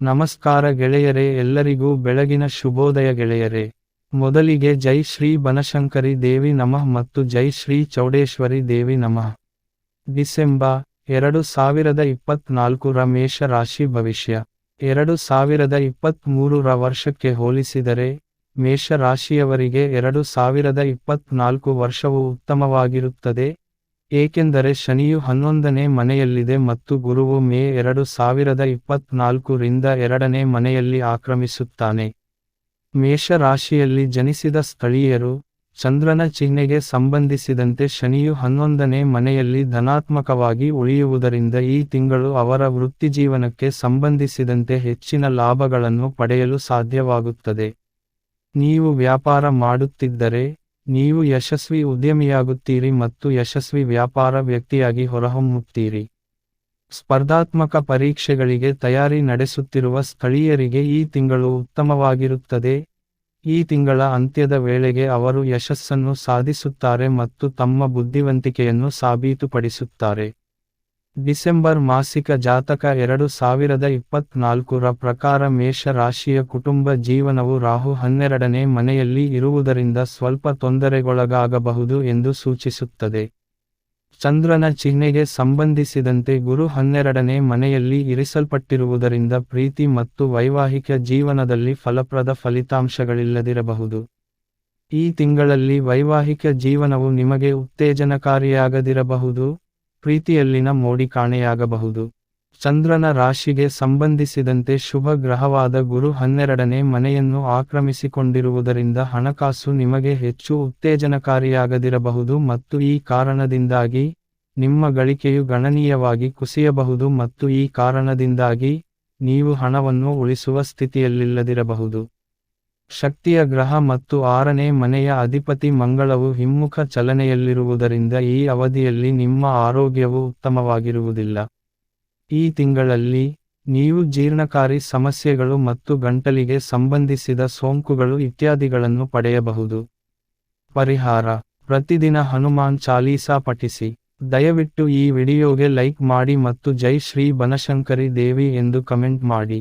ನಮಸ್ಕಾರ ಗೆಳೆಯರೇ, ಎಲ್ಲರಿಗೂ ಬೆಳಗಿನ ಶುಭೋದಯ ಗೆಳೆಯರೇ. ಮೊದಲಿಗೆ ಜೈ ಶ್ರೀ ಬನಶಂಕರಿ ದೇವಿ ನಮಃ ಮತ್ತು ಜೈ ಶ್ರೀ ಚೌಡೇಶ್ವರಿ ದೇವಿ ನಮಃ. ಡಿಸೆಂಬರ್ ಎರಡು ಸಾವಿರದ ಇಪ್ಪತ್ನಾಲ್ಕರ ಮೇಷ ರಾಶಿ ಭವಿಷ್ಯ. ಎರಡು ಸಾವಿರದ ಇಪ್ಪತ್ತ್ಮೂರರ ವರ್ಷಕ್ಕೆ ಹೋಲಿಸಿದರೆ, ಮೇಷ ರಾಶಿಯವರಿಗೆ ಎರಡು ಸಾವಿರದ ಇಪ್ಪತ್ನಾಲ್ಕು ವರ್ಷವು ಉತ್ತಮವಾಗಿರುತ್ತದೆ. ಏಕೆಂದರೆ ಶನಿಯು ಹನ್ನೊಂದನೇ ಮನೆಯಲ್ಲಿದೆ ಮತ್ತು ಗುರುವು ಮೇ ಎರಡು ಸಾವಿರದ ಇಪ್ಪತ್ನಾಲ್ಕು ರಿಂದ ಎರಡನೇ ಮನೆಯಲ್ಲಿ ಆಕ್ರಮಿಸುತ್ತಾನೆ. ಮೇಷರಾಶಿಯಲ್ಲಿ ಜನಿಸಿದ ಸ್ಥಳೀಯರು ಚಂದ್ರನ ಚಿಹ್ನೆಗೆ ಸಂಬಂಧಿಸಿದಂತೆ ಶನಿಯು ಹನ್ನೊಂದನೇ ಮನೆಯಲ್ಲಿ ಧನಾತ್ಮಕವಾಗಿ ಉಳಿಯುವುದರಿಂದ ಈ ತಿಂಗಳು ಅವರ ವೃತ್ತಿಜೀವನಕ್ಕೆ ಸಂಬಂಧಿಸಿದಂತೆ ಹೆಚ್ಚಿನ ಲಾಭಗಳನ್ನು ಪಡೆಯಲು ಸಾಧ್ಯವಾಗುತ್ತದೆ. ನೀವು ವ್ಯಾಪಾರ ಮಾಡುತ್ತಿದ್ದರೆ ನೀವು ಯಶಸ್ವಿ ಉದ್ಯಮಿಯಾಗುತ್ತೀರಿ ಮತ್ತು ಯಶಸ್ವಿ ವ್ಯಾಪಾರ ವ್ಯಕ್ತಿಯಾಗಿ ಹೊರಹೊಮ್ಮುತ್ತೀರಿ. ಸ್ಪರ್ಧಾತ್ಮಕ ಪರೀಕ್ಷೆಗಳಿಗೆ ತಯಾರಿ ನಡೆಸುತ್ತಿರುವ ಸ್ಥಳೀಯರಿಗೆ ಈ ತಿಂಗಳು ಉತ್ತಮವಾಗಿರುತ್ತದೆ. ಈ ತಿಂಗಳ ಅಂತ್ಯದ ವೇಳೆಗೆ ಅವರು ಯಶಸ್ಸನ್ನು ಸಾಧಿಸುತ್ತಾರೆ ಮತ್ತು ತಮ್ಮ ಬುದ್ಧಿವಂತಿಕೆಯನ್ನು ಸಾಬೀತುಪಡಿಸುತ್ತಾರೆ. ಡಿಸೆಂಬರ್ ಮಾಸಿಕ ಜಾತಕ ಎರಡು ಸಾವಿರದ ಇಪ್ಪತ್ನಾಲ್ಕರ ಪ್ರಕಾರ ಮೇಷ ರಾಶಿಯ ಕುಟುಂಬ ಜೀವನವು ರಾಹು ಹನ್ನೆರಡನೇ ಮನೆಯಲ್ಲಿ ಇರುವುದರಿಂದ ಸ್ವಲ್ಪ ತೊಂದರೆಗೊಳಗಾಗಬಹುದು ಎಂದು ಸೂಚಿಸುತ್ತದೆ. ಚಂದ್ರನ ಚಿಹ್ನೆಗೆ ಸಂಬಂಧಿಸಿದಂತೆ ಗುರು ಹನ್ನೆರಡನೇ ಮನೆಯಲ್ಲಿ ಇರಿಸಲ್ಪಟ್ಟಿರುವುದರಿಂದ ಪ್ರೀತಿ ಮತ್ತು ವೈವಾಹಿಕ ಜೀವನದಲ್ಲಿ ಫಲಪ್ರದ ಫಲಿತಾಂಶಗಳಿಲ್ಲದಿರಬಹುದು. ಈ ತಿಂಗಳಲ್ಲಿ ವೈವಾಹಿಕ ಜೀವನವು ನಿಮಗೆ ಉತ್ತೇಜನಕಾರಿಯಾಗದಿರಬಹುದು. ಪ್ರೀತಿಯಲ್ಲಿನ ಮೋಡಿ ಕಾಣೆಯಾಗಬಹುದು. ಚಂದ್ರನ ರಾಶಿಗೆ ಸಂಬಂಧಿಸಿದಂತೆ ಶುಭ ಗ್ರಹವಾದ ಗುರು ಹನ್ನೆರಡನೇ ಮನೆಯನ್ನು ಆಕ್ರಮಿಸಿಕೊಂಡಿರುವುದರಿಂದ ಹಣಕಾಸು ನಿಮಗೆ ಹೆಚ್ಚು ಉತ್ತೇಜನಕಾರಿಯಾಗದಿರಬಹುದು ಮತ್ತು ಈ ಕಾರಣದಿಂದಾಗಿ ನಿಮ್ಮ ಗಳಿಕೆಯು ಗಣನೀಯವಾಗಿ ಕುಸಿಯಬಹುದು ಮತ್ತು ಈ ಕಾರಣದಿಂದಾಗಿ ನೀವು ಹಣವನ್ನು ಉಳಿಸುವ ಸ್ಥಿತಿಯಲ್ಲಿಲ್ಲದಿರಬಹುದು. ಶಕ್ತಿಯ ಗ್ರಹ ಮತ್ತು ಆರನೇ ಮನೆಯ ಅಧಿಪತಿ ಮಂಗಳವು ಹಿಮ್ಮುಖ ಚಲನೆಯಲ್ಲಿರುವುದರಿಂದ ಈ ಅವಧಿಯಲ್ಲಿ ನಿಮ್ಮ ಆರೋಗ್ಯವು ಉತ್ತಮವಾಗಿರುವುದಿಲ್ಲ. ಈ ತಿಂಗಳಲ್ಲಿ ನೀವು ಜೀರ್ಣಕಾರಿ ಸಮಸ್ಯೆಗಳು ಮತ್ತು ಗಂಟಲಿಗೆ ಸಂಬಂಧಿಸಿದ ಸೋಂಕುಗಳು ಇತ್ಯಾದಿಗಳನ್ನು ಪಡೆಯಬಹುದು. ಪರಿಹಾರ, ಪ್ರತಿದಿನ ಹನುಮಾನ್ ಚಾಲೀಸಾ ಪಠಿಸಿ. ದಯವಿಟ್ಟು ಈ ವಿಡಿಯೋಗೆ ಲೈಕ್ ಮಾಡಿ ಮತ್ತು ಜೈ ಶ್ರೀ ಬನಶಂಕರಿ ದೇವಿ ಎಂದು ಕಮೆಂಟ್ ಮಾಡಿ.